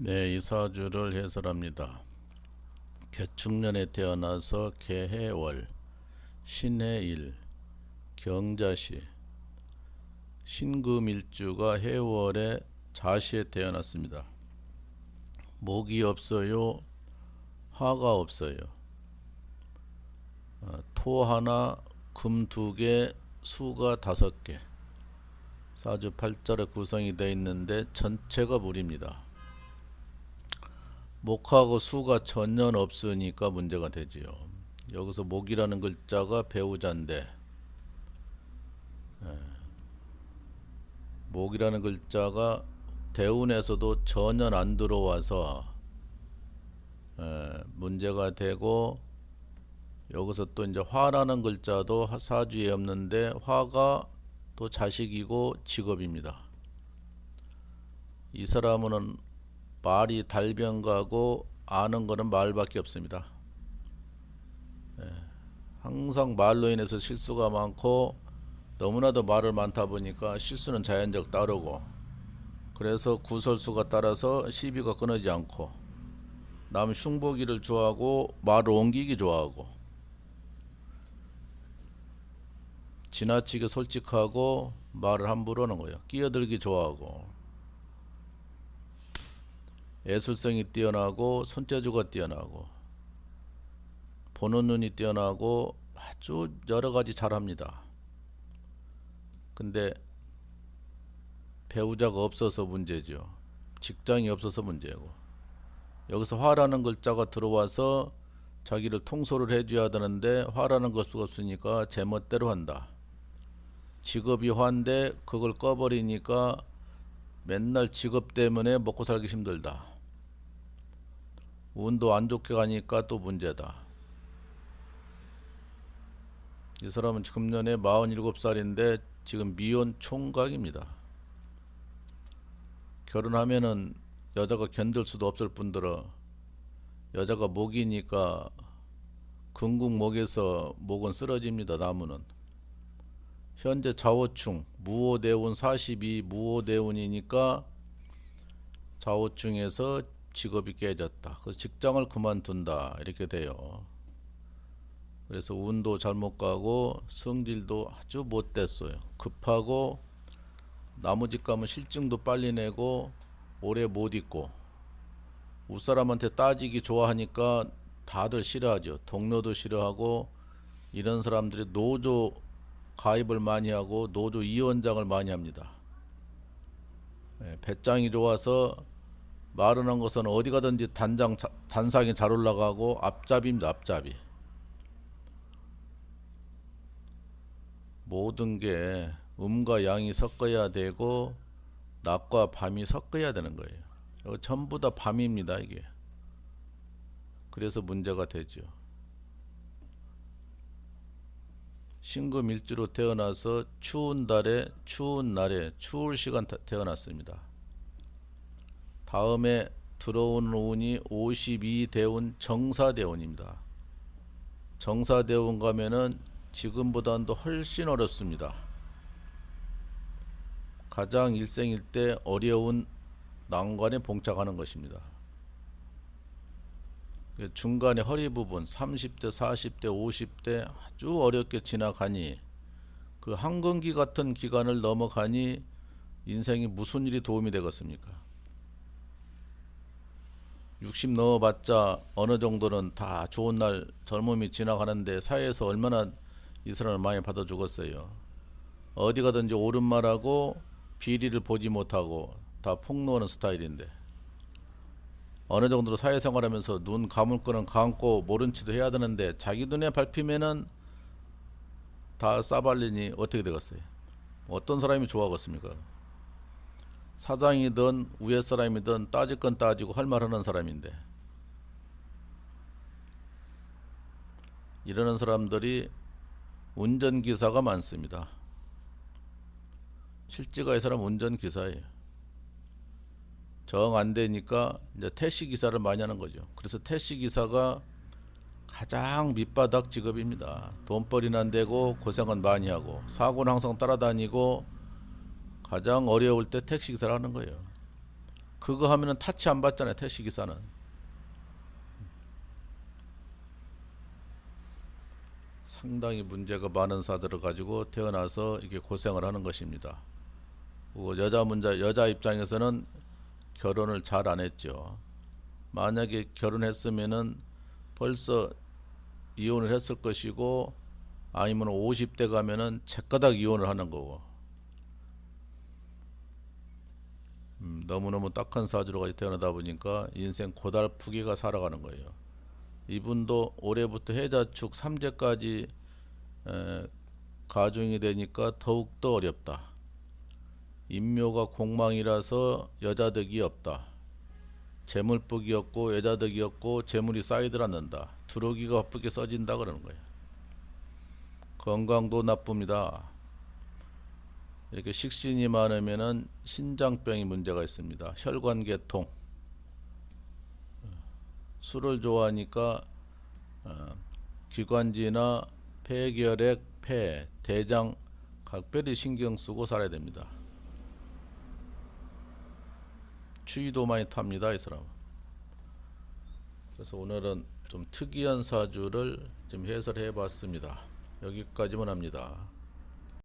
네, 이 사주를 해설합니다. 개축년에 태어나서 개해월, 신해일, 경자시, 신금일주가 해월에 자시에 태어났습니다. 목이 없어요, 화가 없어요. 어, 토 하나, 금 두 개, 수가 다섯 개. 사주 팔자로 구성이 되어 있는데 전체가 물입니다. 목하고 수가 전혀 없으니까 문제가 되지요. 여기서 목이라는 글자가 배우자인데 예. 목이라는 글자가 대운에서도 전혀 안 들어와서 예, 문제가 되고 여기서 또 이제 화라는 글자도 하- 사주에 없는데 화가 또 자식이고 직업입니다. 이 사람은 말이 달변가고 아는 거는 말밖에 없습니다. 예, 항상 말로 인해서 실수가 많고 너무나도 말을 많다 보니까 실수는 자연적 따르고 그래서 구설수가 따라서 시비가 끊어지지 않고 남 흉보기를 좋아하고 말을 옮기기 좋아하고 지나치게 솔직하고 말을 함부로 하는 거예요. 끼어들기 좋아하고 예술성이 뛰어나고 손재주가 뛰어나고 보는 눈이 뛰어나고 아주 여러 가지 잘합니다. 근데 배우자가 없어서 문제죠. 직장이 없어서 문제고 여기서 화라는 글자가 들어와서 자기를 통솔을 해줘야 되는데 화라는 것이 없으니까 제멋대로 한다. 직업이 화인데 그걸 꺼버리니까 맨날 직업 때문에 먹고 살기 힘들다. 운도 안 좋게 가니까 또 문제다. 이 사람은 금년에 47살인데 지금 미혼 총각입니다. 결혼하면은 여자가 견딜 수도 없을 뿐더러 여자가 목이니까 근국 목에서 목은 쓰러집니다. 나무는. 현재 좌우충 무호대운 42 무호대운이니까 좌우충에서 직업이 깨졌다. 그 직장을 그만둔다. 이렇게 돼요. 그래서 운도 잘못 가고 성질도 아주 못 됐어요. 급하고 나무집 가면 실증도 빨리 내고 오래 못 있고 웃사람한테 따지기 좋아하니까 다들 싫어하죠. 동료도 싫어하고 이런 사람들이 노조 가입을 많이 하고 노조 위원장을 많이 합니다. 예, 배짱이 좋아서 한 것은 어디 가든지 단장 자- 단상이 잘 올라가고 앞잡이입니다. 앞잡이. 모든 게 음과 양이 섞어야 되고 낮과 밤이 섞어야 되는 거예요. 이거 전부 다 밤입니다. 이게. 그래서 문제가 되죠. 신금 일주로 태어나서 추운 달에 추운 날에 추울 시간 타- 태어났습니다. 다음에 들어오는 운이 52대운 정사대운입니다. 정사대운 가면은 지금보다도 훨씬 어렵습니다. 가장 일생일 때 어려운 난관에 봉착하는 것입니다. 그 중간에 허리 부분 30대, 40대, 50대 아주 어렵게 지나가니 그 한건기 같은 기간을 넘어가니 인생이 무슨 일이 도움이 되겠습니까? 60 넘어봤자 어느 정도는 다 좋은 날 젊음이 지나가는데 사회에서 얼마나 이 사람을 많이 받아 죽었어요. 어디 가든지 옳은 말하고 비리를 보지 못하고 다 폭로하는 스타일인데 어느 정도로 사회생활하면서 눈 감을 거는 감고 모른 체도 해야 되는데 자기 눈에 밟히면은 다 싸발리니 어떻게 되겠어요? 어떤 사람이 좋아하겠습니까? 사장이든 위에 사람이든 따질 건 따지고 할 말 하는 사람인데 이러는 사람들이 운전기사가 많습니다. 실제가 이 사람 운전기사예요. 정 안 되니까 이제 택시 기사를 많이 하는 거죠. 그래서 택시 기사가 가장 밑바닥 직업입니다. 돈벌이는 안 되고 고생은 많이 하고 사고는 항상 따라다니고 가장 어려울 때 택시 기사를 하는 거예요. 그거 하면은 타치 안 받잖아요. 택시 기사는. 상당히 문제가 많은 사들을 가지고 태어나서 이렇게 고생을 하는 것입니다. 여자 문자 여자 입장에서는 결혼을 잘 안 했죠. 만약에 결혼했으면은 벌써 이혼을 했을 것이고 아니면 50대 가면은 채가닥 이혼을 하는 거고. 음, 너무너무 딱한 사주로 가지 태어나다 보니까 인생 고달프기가 살아가는 거예요. 이분도 올해부터 해자축 3제까지 에, 가중이 되니까 더욱더 어렵다. 인묘가 공망이라서 여자덕이 없다. 재물복이 없고 여자덕이 없고 재물이 쌓이들 않는다. 두루기가 바쁘게 써진다 그러는 거예요. 건강도 나쁩니다. 이렇게 식신이 많으면은 신장병이 문제가 있습니다. 혈관 계통. 술을 좋아하니까 어, 기관지나 폐결핵, 폐, 대장 각별히 신경 쓰고 살아야 됩니다. 추위도 많이 탑니다, 이 사람. 그래서 오늘은 좀 특이한 사주를 좀 해설해 봤습니다. 여기까지만 합니다.